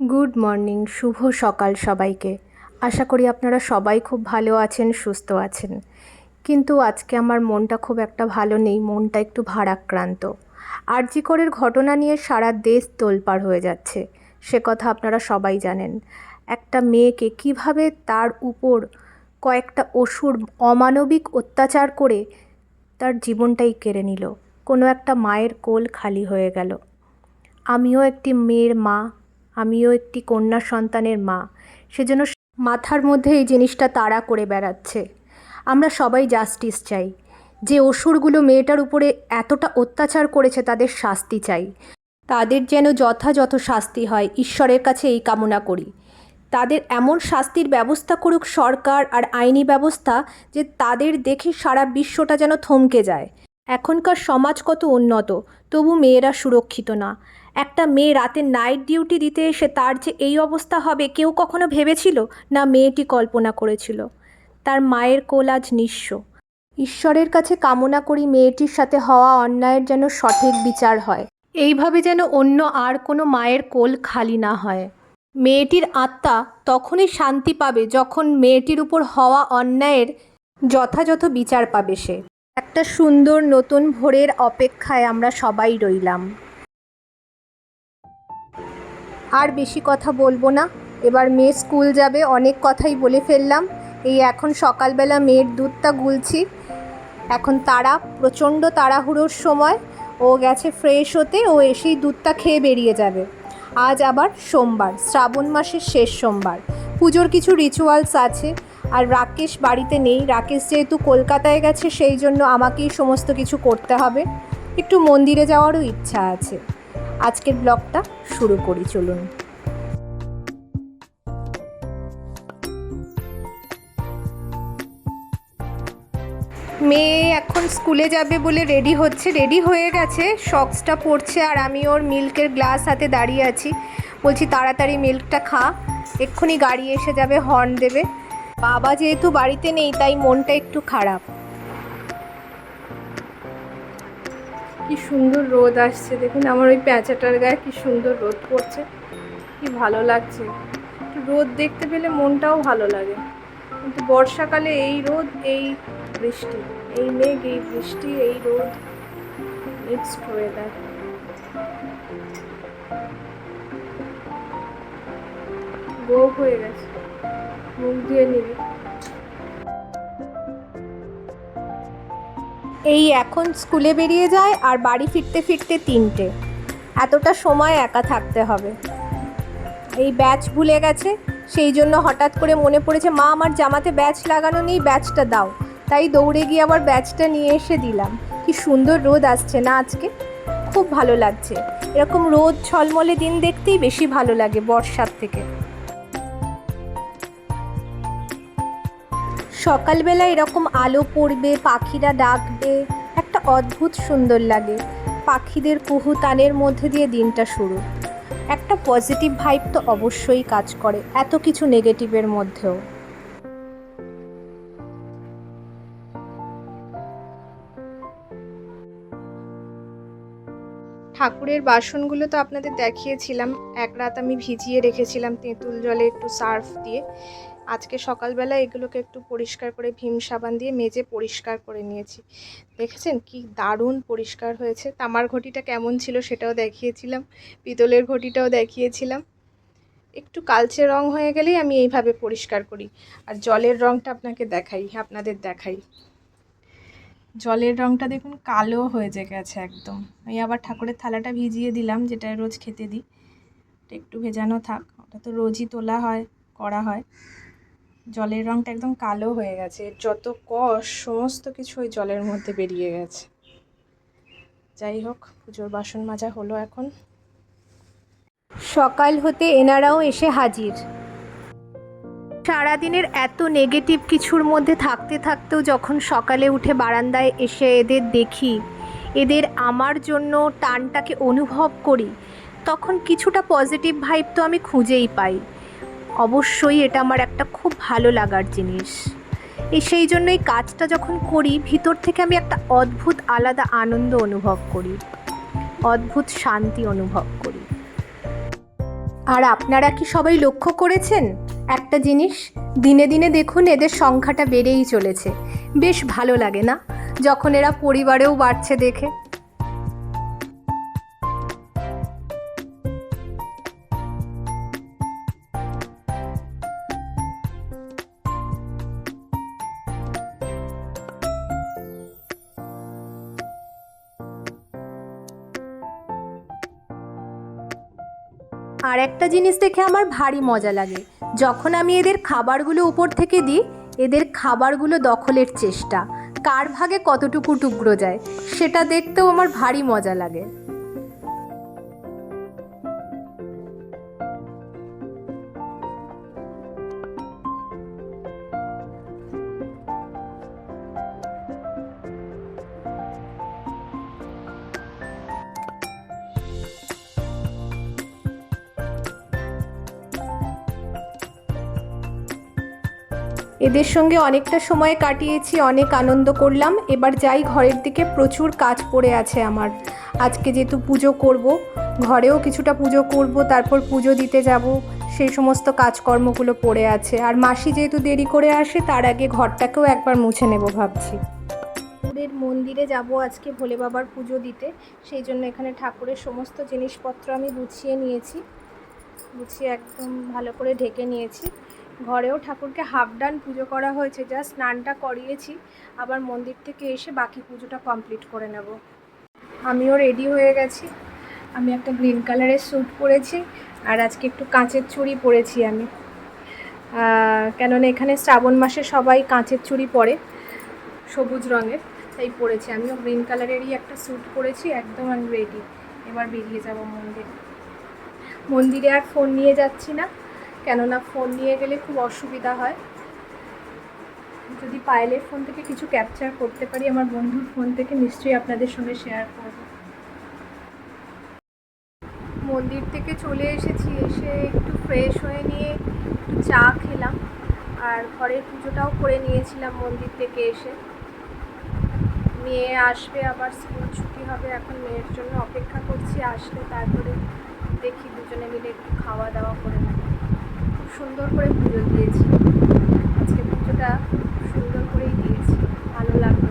Good morning, শুভ সকাল সবাইকে। আশা করি আপনারা সবাই খুব ভালো আছেন, সুস্থ আছেন। কিন্তু আজকে আমার মনটা খুব একটা ভালো নেই, মনটা একটু ভারাক্রান্ত। আরজিকরের ঘটনা নিয়ে সারা দেশ তোলপাড় হয়ে যাচ্ছে, সে কথা আপনারা সবাই জানেন। একটা মেয়েকে কীভাবে তার উপর কয়েকটা অসুর অমানবিক অত্যাচার করে তার জীবনটাই কেড়ে নিল। কোনো একটা মায়ের কোল খালি হয়ে গেল। আমিও একটি মেয়ের মা আমিও একটি কন্যা সন্তানের মা। সেজন্য মাথার মধ্যে এই জিনিসটা তাড়া করে বেড়াচ্ছে। আমরা সবাই জাস্টিস চাই। যে অসুরগুলো মেয়েটার উপরে এতটা অত্যাচার করেছে তাদের শাস্তি চাই। তাদের যেন যথাযথ শাস্তি হয়, ঈশ্বরের কাছে এই কামনা করি। তাদের এমন শাস্তির ব্যবস্থা করুক সরকার আর আইনি ব্যবস্থা যে তাদের দেখে সারা বিশ্বটা যেন থমকে যায়। এখনকার সমাজ কত উন্নত, তবু মেয়েরা সুরক্ষিত না। একটা মেয়ে রাতে নাইট ডিউটি দিতে এসে তার যে এই অবস্থা হবে কেউ কখনো ভেবেছিল? না, মেয়েটি কল্পনা করেছিল। তার মায়ের কোল আজ নিঃস্ব। ঈশ্বরের কাছে কামনা করি মেয়েটির সাথে হওয়া অন্যায়ের যেন সঠিক বিচার হয়। এইভাবে যেন অন্য আর কোনো মায়ের কোল খালি না হয়। মেয়েটির আত্মা তখনই শান্তি পাবে যখন মেয়েটির উপর হওয়া অন্যায়ের যথাযথ বিচার পাবে সে। একটা সুন্দর নতুন ভোরের অপেক্ষায় আমরা সবাই রইলাম। আর বেশি কথা বলব না। এবার মেয়ে স্কুল যাবে, অনেক কথাই বলে ফেললাম। এই এখন সকালবেলা মেয়ের দুধটা গুলছি। এখন তারা, প্রচণ্ড তাড়াহুড়োর সময়, ও গেছে ফ্রেশ হতে, ও এসেই দুধটা খেয়ে বেরিয়ে যাবে। আজ আবার সোমবার, শ্রাবণ মাসের শেষ সোমবার। পুজোর কিছু রিচুয়ালস আছে, আর রাকেশ বাড়িতে নেই। রাকেশ যেহেতু কলকাতায় গেছে, সেই জন্য আমাকেই সমস্ত কিছু করতে হবে। একটু মন্দিরে যাওয়ারও ইচ্ছা আছে। আজকের ব্লগটা শুরু করি, চলুন। মেয়ে এখন স্কুলে যাবে বলে রেডি হচ্ছে, রেডি হয়ে গেছে শক্সটা পড়ছে আর আমি ওর মিল্কের গ্লাস হাতে দাঁড়িয়ে আছি। বলছি, তাড়াতাড়ি মিল্কটা খা, এক্ষুনি গাড়ি এসে যাবে, হর্ন দেবে। বাবা যেহেতু বাড়িতে নেই, তাই মনটা একটু খারাপ। কি সুন্দর রোদ আসছে, দেখুন আমার ওই প্যাঁচাটার গায়ে কি সুন্দর রোদ পড়ছে, কি ভালো লাগছে। রোদ দেখতে পেলে মনটাও ভালো লাগে। কিন্তু বর্ষাকালে এই রোদ, এই বৃষ্টি, এই মেঘ, এই বৃষ্টি, এই রোদ মিক্সড ওয়েদার বউ হয়ে গেছে, মুখ দিয়ে নিবি। এই এখন স্কুলে বেরিয়ে যায় আর বাড়ি ফিরতে ফিরতে তিনটে। এতটা সময় একা থাকতে হবে। এই ব্যাচ ভুলে গেছে, সেই জন্য হঠাৎ করে মনে পড়েছে, মা, আমার জামাতে ব্যাচ লাগানো নেই, ব্যাচটা দাও। তাই দৌড়ে গিয়ে আবার ব্যাচটা নিয়ে এসে দিলাম। কি সুন্দর রোদ আসছে না আজকে? খুব ভালো লাগছে। এরকম রোদ ছলমলে দিন দেখতেই বেশি ভালো লাগে বর্ষার থেকে। সকালবেলা এরকম আলো পড়বে, পাখিরা ডাকবে, একটা অদ্ভুত সুন্দর লাগে। পাখিদের কুহু তানের মধ্যে দিয়ে দিনটা শুরু। একটা পজিটিভ ভাইব তো অবশ্যই কাজ করে, এত কিছু নেগেটিভের মধ্যেও। ঠাকুরের বাসনগুলো তো আপনাদের দেখিয়েছিলাম, এক রাত আমি ভিজিয়ে রেখেছিলাম তেঁতুল জলে একটু সার্ফ দিয়ে। আজকে সকালবেলা এগুলোকে একটু পরিষ্কার করে ভীম সাবান দিয়ে মেজে পরিষ্কার করে নিয়েছি। দেখেছেন কি দারুণ পরিষ্কার হয়েছে। তামার ঘটিটা কেমন ছিল সেটাও দেখিয়েছিলাম, পিতলের ঘটিটাও দেখিয়েছিলাম। একটু কালচে রং হয়ে গেলেই আমি এইভাবে পরিষ্কার করি। আর জলের রংটা আপনাকে দেখাই, আপনাদের দেখাই। জলের রংটা দেখুন কালো হয়ে গেছে একদম। আমি আবার ঠাকুরের থালাটা ভিজিয়ে দিলাম যেটা রোজ খেতে দিই। একটু ভেজানো থাক, ওটা তো রোজই তোলা হয়, করা হয়। জলের রংটা একদম কালো হয়ে গেছে। যত কষ সমস্ত কিছু ওই জলের মধ্যে বেরিয়ে গেছে। যাই হোক, পুজোর বাসন মাজা হলো এখন। সকাল হতে এনারাও এসে হাজির। সারাদিনের এত নেগেটিভ কিছুর মধ্যে থাকতে থাকতেও যখন সকালে উঠে বারান্দায় এসে এদের দেখি, এদের আমার জন্য টানটাকে অনুভব করি, তখন কিছুটা পজিটিভ ভাইব তো আমি খুঁজেই পাই। অবশ্যই এটা আমার একটা খুব ভালো লাগার জিনিস। এই সেই জন্য এই কাজটা যখন করি, ভিতর থেকে আমি একটা অদ্ভুত আলাদা আনন্দ অনুভব করি। অদ্ভুত শান্তি অনুভব করি। আর আপনারা কি সবাই লক্ষ্য করেছেন? একটা জিনিস, দিনে দিনে দেখুন এদের সংখ্যাটা বেড়েই চলেছে। বেশ ভালো লাগে না? যখন এরা পরিবারেও বাড়ছে দেখে। আর একটা জিনিস দেখে আমার ভারী মজা লাগে। যখন আমি এদের খাবারগুলো উপর থেকে দিই, এদের খাবারগুলো দখলের চেষ্টা। কার ভাগে কতটুকু টুকরো যায়, সেটা দেখতেও আমার ভারী মজা লাগে। এদের সঙ্গে অনেকটা সময় কাটিয়েছি, অনেক আনন্দ করলাম। এবার যাই, ঘরের দিকে প্রচুর কাজ পড়ে আছে আমার। আজকে যেহেতু পুজো করব, ঘরেও কিছুটা পুজো করব, তারপর পুজো দিতে যাব, সেই সমস্ত কাজকর্মগুলো পড়ে আছে। আর মাসি যেহেতু দেরি করে আসে, তার আগে ঘরটাকেও একবার মুছে নেব ভাবছি। ঠাকুরের মন্দিরে যাব আজকে ভোলে বাবার পুজো দিতে। সেই জন্য এখানে ঠাকুরের সমস্ত জিনিসপত্র আমি গুছিয়ে নিয়েছি। গুছিয়ে একদম ভালো করে ঢেকে নিয়েছি। ঘরেও ঠাকুরকে হাফ ডান পুজো করা হয়েছে যা স্নানটা করিয়েছি, আবার মন্দির থেকে এসে বাকি পুজোটা কমপ্লিট করে নেব। আমিও রেডি হয়ে গেছি। আমি একটা গ্রিন কালারের স্যুট পরেছি, আর আজকে একটু কাঁচের চুড়ি পরেছি আমি। কেননা এখানে শ্রাবণ মাসে সবাই কাঁচের চুড়ি পরে, সবুজ রঙের, তাই পরেছি। আমিও গ্রিন কালারেরই একটা স্যুট পরেছি, একদম আমি রেডি এবার বেরিয়ে যাব মন্দিরে। মন্দিরে আর ফোন নিয়ে যাচ্ছি না। কেননা ফোন নিয়ে গেলে খুব অসুবিধা হয়। যদি পায়েলের ফোন থেকে কিছু ক্যাপচার করতে পারি, আমার বন্ধুর ফোন থেকে নিশ্চয়ই আপনাদের সঙ্গে শেয়ার করব। মন্দির থেকে চলে এসেছি, এসে একটু ফ্রেশ হয়ে নিয়ে একটু চা খেলাম। আর ঘরের পুজোটাও করে নিয়েছিলাম মন্দির থেকে এসে। মেয়ে আসবে, আবার স্কুল ছুটি হবে, এখন মেয়ের জন্য অপেক্ষা করছি, আসলে তারপরে দেখি দুজনে মিলে একটু খাওয়া দাওয়া করে নেব। সুন্দর করে পুজো দিয়েছি। আজকে পুজোটা সুন্দর করেই দিয়েছি। ভালো লাগল।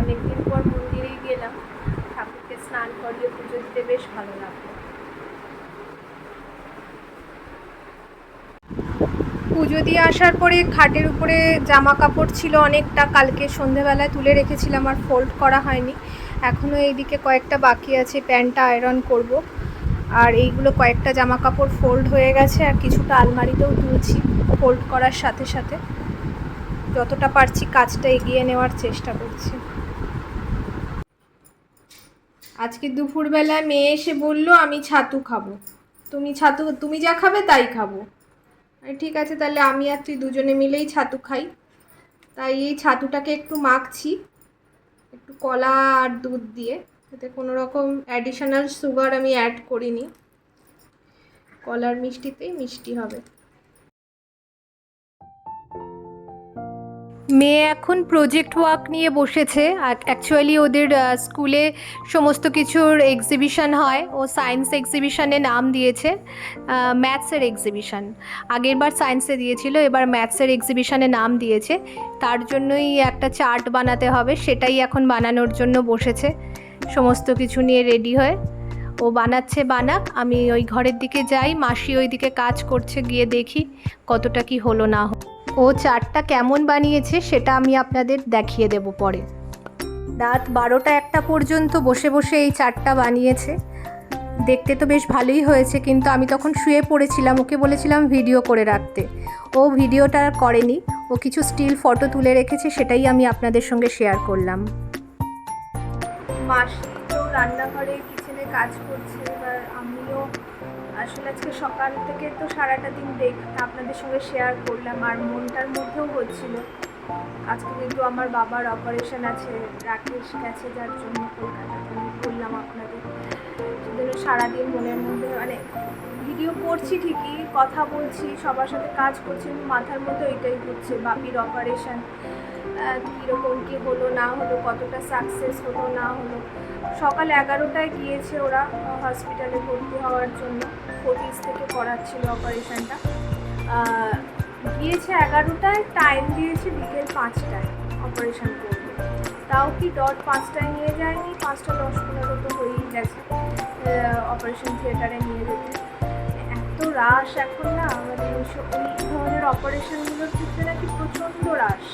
অনেকদিন পর মন্দিরেই গেলাম। ঠাকুরকে স্নান করিয়ে পুজো দিতে বেশ ভালো লাগল। পুজো দিয়ে আসার পরে খাটের উপরে জামা কাপড় ছিল অনেকটা। কালকে সন্ধেবেলায় তুলে রেখেছিলাম, আর ফোল্ড করা হয়নি। এখনও এইদিকে কয়েকটা বাকি আছে। প্যান্টটা আয়রন করব। আর এইগুলো কয়েকটা জামা কাপড় ফোল্ড হয়ে গেছে, আর কিছুটা আলমারিতেও তুলছি ফোল্ড করার সাথে সাথে। যতটা পারছি কাজটা এগিয়ে নেওয়ার চেষ্টা করছি। আজকে দুপুরবেলায় মেয়ে এসে বলল, আমি ছাতু খাব। তুমি ছাতু, তুমি যা খাবে তাই খাব। ঠিক আছে, তাহলে আমি আর তুই দুজনে মিলেই ছাতু খাই। তাই এই ছাতুটাকে একটু মাখছি, একটু কলা আর দুধ দিয়ে। এতে কোনো রকম অ্যাডিশনাল সুগার আমি অ্যাড করিনি। কলার মিষ্টিতেই মিষ্টি হবে। মেয়ে এখন প্রজেক্ট ওয়ার্ক নিয়ে বসেছে। অ্যাকচুয়ালি ওদের স্কুলে সমস্ত কিছুর এক্সিবিশন হয়। ও সায়েন্স এক্সিবিশনে নাম দিয়েছে ম্যাথসের এক্সিবিশন আগের বার সায়েন্সে দিয়েছিল, এবার ম্যাথসের এক্সিবিশনে নাম দিয়েছে। তার জন্যই একটা চার্ট বানাতে হবে, সেটাই এখন বানানোর জন্য বসেছে। সমস্ত কিছু নিয়ে রেডি হয়ে। ও বানাচ্ছে বানাক, আমি ওই ঘরের দিকে যাই, মাসি ওই দিকে কাজ করছে, গিয়ে দেখি কতটা কি হলো না ও চারটা কেমন বানিয়েছে সেটা আমি আপনাদের দেখিয়ে দেব পরে। রাত বারোটা একটা পর্যন্ত বসে বসে এই চারটা বানিয়েছে। দেখতে তো বেশ ভালোই হয়েছে, কিন্তু আমি তখন শুয়ে পড়েছিলাম, ওকে বলেছিলাম ভিডিও করে রাখতে। ও ভিডিওটা করেনি, ও কিছু স্টিল ফটো তুলে রেখেছে, সেটাই আমি আপনাদের সঙ্গে শেয়ার করলাম। তো রান্নাঘরে কিচেনে কাজ করছে, এবার আমিও আসলে আজকে সকাল থেকে তো সারাটা দিন দেখ, আপনাদের সঙ্গে শেয়ার করলাম, আর মনটার মধ্যেও হচ্ছিল। আজকে যেহেতু আমার বাবার অপারেশন আছে, রাকেশ গেছে যার জন্য কলকাতাতে আমি বললাম আপনাদের। সেজন্য সারাদিন মনের মধ্যে মানে ভিডিও করছি ঠিকই, কথা বলছি, সবার সাথে কাজ করছি মাথার মধ্যে ওইটাই ঘুরছে বাপির অপারেশন কীরকম কী হলো, না হলো, কতটা সাকসেস হলো, না হলো। সকাল এগারোটায় গিয়েছে ওরা হসপিটালে ভর্তি হওয়ার জন্য ফটিস থেকে করাচ্ছিল অপারেশনটা গিয়েছে এগারোটায় টাইম দিয়েছে বিকেল পাঁচটায় অপারেশন করবে তাও কি ডট পাঁচটায় নিয়ে যায়নি, পাঁচটা দশ পনেরো তো হয়েই গেছে অপারেশন থিয়েটারে নিয়ে যেতে। এত রাশ এখন না এইসব- এই ধরনের অপারেশনগুলোর ক্ষেত্রে নাকি প্রচণ্ড রাশ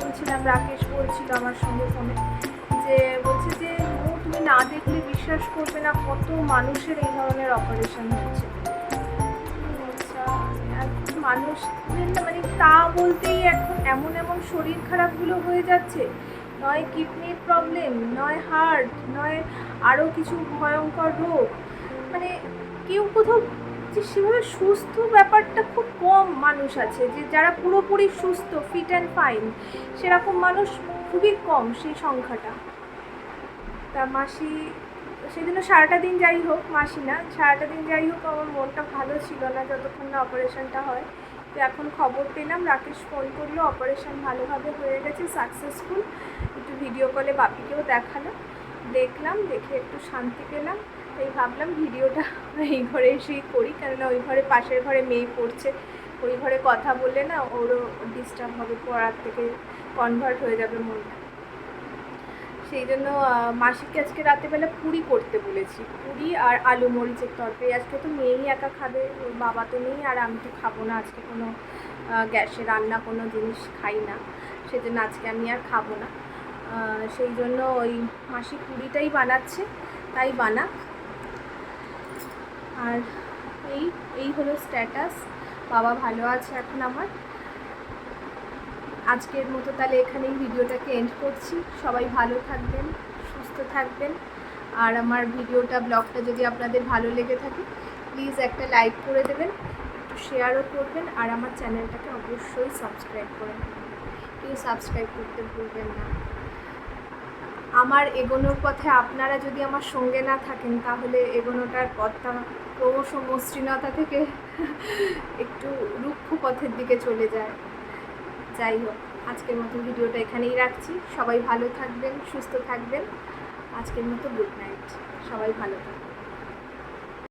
শুনছিলাম রাকেশ বলছিল আমার সঙ্গে ফোনে যে বলছে যে "ও, তুমি না দেখলে বিশ্বাস করবে না কত মানুষের এই ধরনের অপারেশন হচ্ছে? আচ্ছা, এখন মানুষ মানে তা বলতেই এখন এমন এমন শরীর খারাপগুলো হয়ে যাচ্ছে। নয় কিডনির প্রবলেম নয় হার্ট নয় আরও কিছু ভয়ঙ্কর রোগ। মানে কেউ কোথাও যে সেভাবে সুস্থ ব্যাপারটা খুব কম মানুষ আছে, যে যারা পুরোপুরি সুস্থ ফিট অ্যান্ড ফাইন সেরকম মানুষ খুবই কম সেই সংখ্যাটা। তা মাসি সেদিন সারাটা দিন যাই হোক, মাসি না, সারাটা দিন যাই হোক, আমার মনটা ভালো ছিল না যতক্ষণ না অপারেশনটা হয়। তো এখন খবর পেলাম, রাকেশ ফোন করল অপারেশন ভালোভাবে হয়ে গেছে সাকসেসফুল একটু ভিডিও কলে বাপিকেও দেখাল। দেখলাম, দেখে একটু শান্তি পেলাম। তাই ভাবলাম ভিডিওটা এই ঘরে এসেই করি কেননা ওই ঘরে পাশের ঘরে মেয়ে পড়ছে। ওই ঘরে কথা বললে না ওরও ডিস্টার্ব হবে পড়ার থেকে কনভার্ট হয়ে যাবে মনটা। সেই জন্য আহ, মাসিকে আজকে রাতেবেলা পুরি করতে বলেছি। পুরি আর আলু মরিচের তরকারি। আজকে তো মেয়েই একা খাবে ওর বাবা তো নেই আর আমি তো খাব না। আজকে কোনো গ্যাসে রান্না কোনো জিনিস খাই না। সেজন্য আজকে আমি আর খাব না। সেই জন্য ওই মাসি পুরিটাই বানাচ্ছে তাই বানাক। আর এই এই হলো স্ট্যাটাস বাবা ভালো আছে এখন আমার। আজকের মতো তাহলে এখানেই ভিডিওটাকে এন্ড করছি। সবাই ভালো থাকবেন, সুস্থ থাকবেন। আর আমার ভিডিওটা, ব্লগটা যদি আপনাদের ভালো লেগে থাকে প্লিজ একটা লাইক করে দেবেন, একটু শেয়ারও করবেন, আর আমার চ্যানেলটাকে অবশ্যই সাবস্ক্রাইব করে কেউ সাবস্ক্রাইব করতে ভুলবেন না। আমার এগোনোর পথে আপনারা যদি আমার সঙ্গে না থাকেন, তাহলে এগোনোটার পথটা ক্রমশ মসৃণতা থেকে একটু রুক্ষ পথের দিকে চলে যায়। যাই হোক, আজকের মতো ভিডিওটা এখানেই রাখছি। সবাই ভালো থাকবেন, সুস্থ থাকবেন। আজকের মতো গুড নাইট সবাই ভালো থাকবেন।